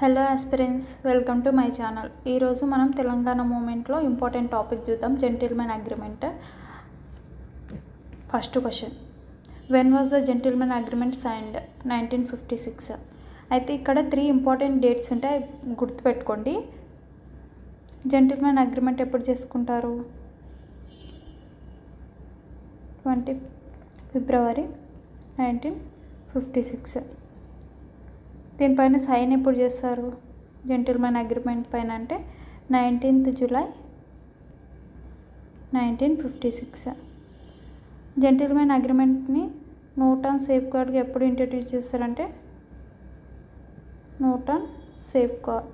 Hello aspirants welcome to my channel ఈరోజు మనం తెలంగాణ మూమెంట్లో ఇంపార్టెంట్ టాపిక్ చూద్దాం. Gentlemen agreement first question when was the gentlemen agreement signed nineteen fifty six అయితే ఇక్కడ three important dates ఉంటాయి గుర్తుపెట్టుకోండి. జెంటిల్మెన్ అగ్రిమెంట్ ఎప్పుడు చేసుకుంటారు? Twenty February nineteen fifty six దీనిపైన సైన్ ఎప్పుడు చేస్తారు? జెంటిల్మెన్ అగ్రిమెంట్ పైన అంటే nineteenth July nineteen fifty six. Gentlemen అగ్రిమెంట్ని note on safe గార్డ్గా ఎప్పుడు ఇంట్రడ్యూస్ చేస్తారంటే నూటన్ సేఫ్ గార్డ్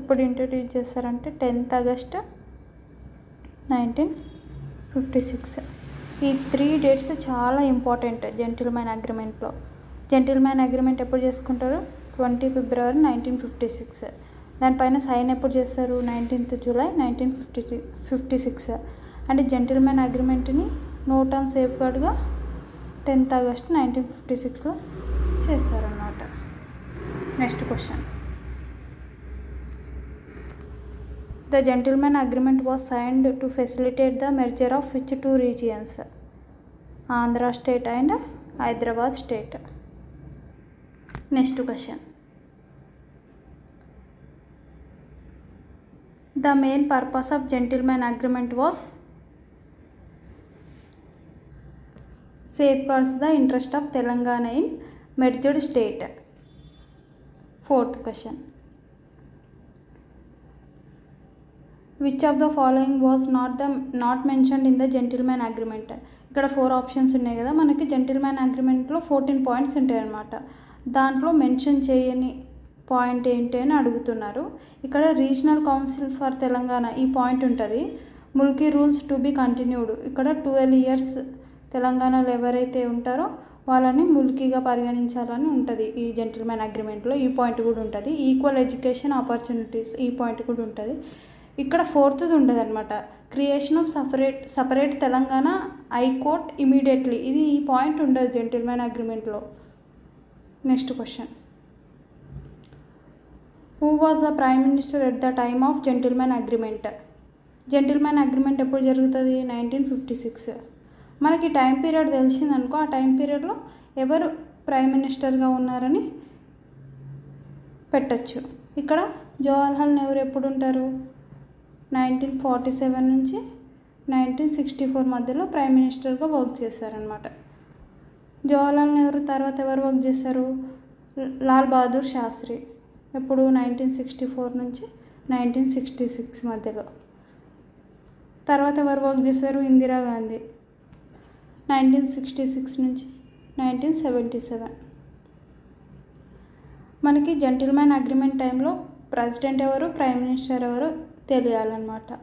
ఎప్పుడు ఇంట్రడ్యూస్ చేస్తారంటే tenth August nineteen fifty six. ఈ త్రీ డేట్స్ చాలా ఇంపార్టెంట్ జెంటిల్మెన్ అగ్రిమెంట్లో. జెంటిల్మ్యాన్ అగ్రిమెంట్ ఎప్పుడు చేసుకుంటారు? Twenty February nineteen fifty six. దానిపైన సైన్ ఎప్పుడు చేస్తారు? Nineteenth July nineteen fifty fifty six. అంటే జెంటిల్మెన్ అగ్రిమెంట్ని నోట్ ఆన్ సేఫ్ గార్డ్గా టెన్త్ ఆగస్ట్ నైన్టీన్ ఫిఫ్టీ సిక్స్లో చేస్తారన్నమాట. Next question. The gentlemen agreement was signed to facilitate the merger of which two regions? Andhra state and Hyderabad state. Next question. The main purpose of gentlemen agreement was safeguards the interest of Telangana in merged state fourth question which of the following was not the not mention in the gentlemen agreement ఇక్కడ four options ఉన్నాయి కదా. మనకి gentlemen అగ్రిమెంట్లో fourteen points ఉంటాయి అన్నమాట దాంట్లో mention చేయని point ఏంటి అని అడుగుతున్నారు. ఇక్కడ రీజనల్ కౌన్సిల్ ఫర్ తెలంగాణ ఈ పాయింట్ ఉంటుంది. Mulki rules to be continued. ఇక్కడ ట్వెల్వ్ ఇయర్స్ తెలంగాణలో ఎవరైతే ఉంటారో వాళ్ళని ముల్కీగా పరిగణించాలని ఉంటుంది. ఈ జెంటిల్మెన్ అగ్రిమెంట్లో ఈ పాయింట్ కూడా ఉంటుంది. ఈక్వల్ ఎడ్యుకేషన్ ఆపర్చునిటీస్ ఈ పాయింట్ కూడా ఉంటుంది. ఇక్కడ ఫోర్త్ది ఉండదు అనమాట creation of separate separate Telangana high court immediately. ఇది ఈ పాయింట్ ఉండదు gentlemen అగ్రిమెంట్లో next question who was the prime minister at the time of gentlemen agreement gentlemen agreement ఎప్పుడు జరుగుతుంది? నైన్టీన్ ఫిఫ్టీ సిక్స్ మనకి టైం పీరియడ్ తెలిసిందనుకో ఆ టైం పీరియడ్లో ఎవరు ప్రైమ్ మినిస్టర్గా ఉన్నారని పెట్టచ్చు. ఇక్కడ జవహర్లాల్ నెహ్రూ ఎప్పుడు ఉంటారు? నైన్టీన్ ఫార్టీ సెవెన్ నుంచి నైన్టీన్ సిక్స్టీ ఫోర్ మధ్యలో ప్రైమ్ మినిస్టర్గా వర్క్ చేశారనమాట జవహర్లాల్ నెహ్రూ తర్వాత ఎవరు వర్క్ చేశారు? లాల్ బహదూర్ శాస్త్రి. ఎప్పుడు? నైన్టీన్ సిక్స్టీ ఫోర్ నుంచి నైన్టీన్ సిక్స్టీ సిక్స్ మధ్యలో. తర్వాత ఎవరు వర్క్ చేశారు? ఇందిరాగాంధీ నైన్టీన్ సిక్స్టీ సిక్స్ నుంచి నైన్టీన్ సెవెంటీ సెవెన్ మనకి జెంటిల్మెన్ అగ్రిమెంట్ టైంలో ప్రెసిడెంట్ ఎవరు? ప్రైమ్ మినిస్టర్ ఎవరు? తెలియాలన్నమాట.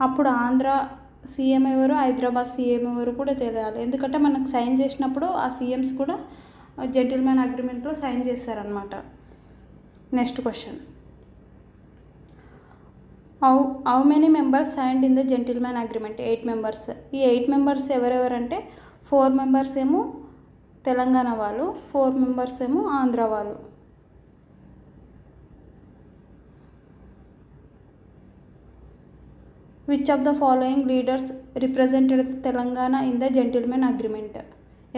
అప్పుడు ఆంధ్ర సీఎం ఎవరు? హైదరాబాద్ సీఎం ఎవరు కూడా తెలియాలి. ఎందుకంటే మనకు సైన్ చేసినప్పుడు ఆ సీఎంస్ కూడా జెంటిల్మెన్ అగ్రిమెంట్లో సైన్ చేస్తారనమాట next question how how many members signed in the gentlemen agreement eight members ఈ ఎయిట్ మెంబర్స్ ఎవరెవరంటే ఫోర్ మెంబర్స్ ఏమో తెలంగాణ వాళ్ళు ఫోర్ మెంబర్స్ ఏమో ఆంధ్ర వాళ్ళు. Which of the following leaders represented Telangana in the gentlemen agreement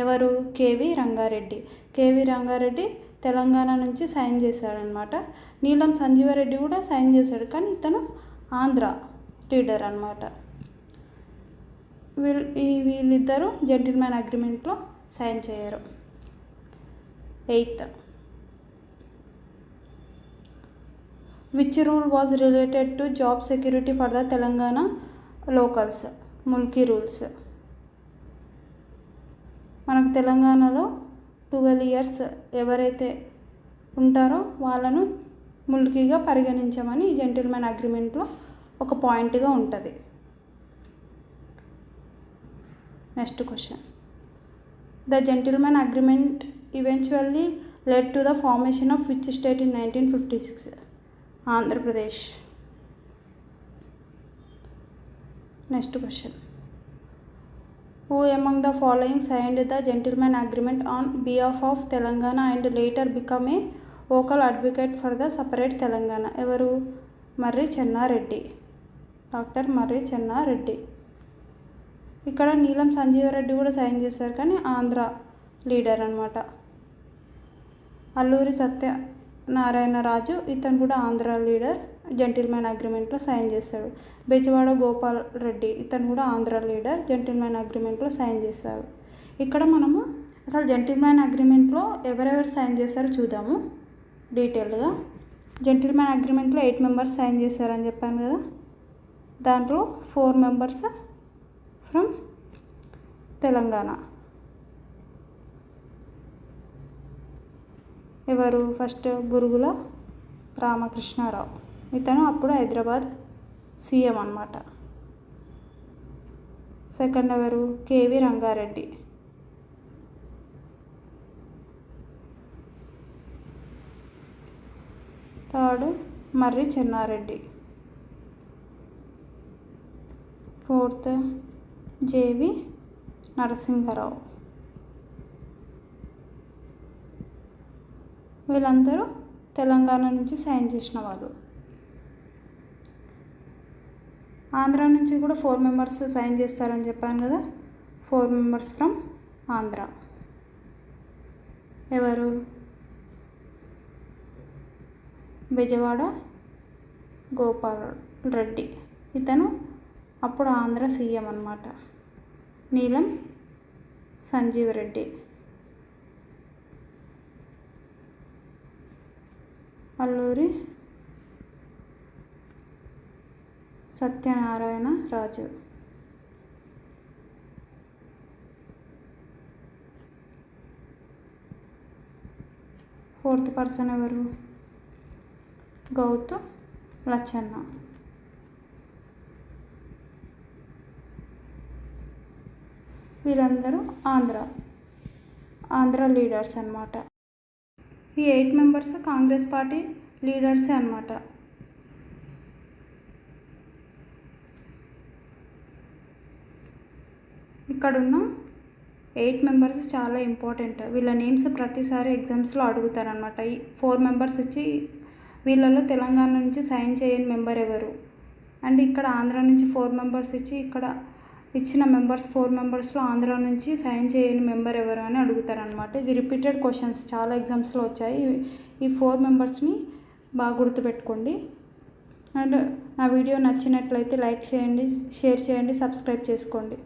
ఎవరు? K V Ranga Reddy. K V Ranga Reddy Telangana నుంచి sign చేశాడనమాట నీలం సంజీవారెడ్డి కూడా సైన్ చేశాడు కానీ ఇతను ఆంధ్ర లీడర్ అనమాట వీళ్ళు ఈ వీళ్ళిద్దరూ జెంటిల్మెన్ అగ్రిమెంట్లో సైన్ చేయరు. Eighth which rule was related to job security for the Telangana locals Mulki rules మనకు తెలంగాణలో ట్వెల్వ్ ఇయర్స్ ఎవరైతే ఉంటారో వాళ్ళను ముల్కీగా పరిగణించమని ఈ జెంటిల్మెన్ అగ్రిమెంట్లో ఒక పాయింట్గా ఉంటుంది. Next question the gentlemen agreement eventually led to the formation of which state in nineteen fifty six Andhra Pradesh. Next question. Who among the following signed the gentlemen agreement on behalf of Telangana and later become a vocal advocate for the separate Telangana ఎవరు? Marri Chenna Reddy. Doctor Marri Chenna Reddy. ఇక్కడ నీలం సంజీవరెడ్డి కూడా sign చేశారు కానీ Andhra leader అనమాట అల్లూరి సత్య రాజు ఇతను కూడా Andhra leader gentlemen అగ్రిమెంట్లో sign చేశాడు. బెజవాడ గోపాల్ రెడ్డి ఇతను కూడా ఆంధ్ర లీడర్ జెంటిల్మెన్ అగ్రిమెంట్లో సైన్ చేశారు. ఇక్కడ మనము అసలు జెంటిల్మెన్ అగ్రిమెంట్లో ఎవరెవరు సైన్ చేశారో చూద్దాము డీటెయిల్గా జెంటిల్మెన్ అగ్రిమెంట్లో ఎయిట్ మెంబర్స్ సైన్ చేశారని చెప్పాను కదా. దాంట్లో ఫోర్ మెంబర్స్ ఫ్రమ్ తెలంగాణ. ఎవరు? ఫస్ట్ గురుగుల రామకృష్ణారావు. ఇతను అప్పుడు హైదరాబాద్ సీఎం అనమాట సెకండ్ ఎవరు? K V Ranga Reddy. Third Marri Chenna Reddy. Fourth J V Narasimha Rao. వీళ్ళందరూ తెలంగాణ నుంచి సైన్ చేసిన వాళ్ళు. ఆంధ్ర నుంచి కూడా ఫోర్ మెంబర్స్ సైన్ చేస్తారని చెప్పాను కదా. Four members from Andhra. ఎవరు? బెజవాడ గోపాల్ రెడ్డి. ఇతను అప్పుడు ఆంధ్ర సీఎం అనమాట నీలం సంజీవ్ రెడ్డి. అల్లూరి సత్యనారాయణ రాజు. ఫోర్త్ పర్సన్ ఎవరు? గౌతు లచ్చన్న. వీరందరూ ఆంధ్ర. ఆంధ్ర లీడర్స్ అన్నమాట. ఈ ఎయిట్ మెంబర్స్ కాంగ్రెస్ పార్టీ లీడర్సే అనమాట ఇక్కడున్న ఎయిట్ మెంబర్స్ చాలా ఇంపార్టెంట్. వీళ్ళ నేమ్స్ ప్రతిసారి ఎగ్జామ్స్లో అడుగుతారనమాట ఈ ఫోర్ మెంబర్స్ వచ్చి వీళ్ళలో తెలంగాణ నుంచి సైన్ చేయని మెంబర్ ఎవరు? అండ్ ఇక్కడ ఆంధ్ర నుంచి ఫోర్ మెంబర్స్ ఇచ్చి ఇక్కడ ఇచ్చిన మెంబర్స్ ఫోర్ మెంబర్స్లో ఆంధ్ర నుంచి సైన్ చేయని మెంబర్ ఎవరు అని అడుగుతారనమాట ఇది రిపీటెడ్ క్వశ్చన్స్ చాలా ఎగ్జామ్స్లో వచ్చాయి. ఈ ఫోర్ మెంబర్స్ని బాగా గుర్తుపెట్టుకోండి. అండ్ నా వీడియో నచ్చినట్లయితే లైక్ చేయండి షేర్ చేయండి సబ్స్క్రైబ్ చేసుకోండి.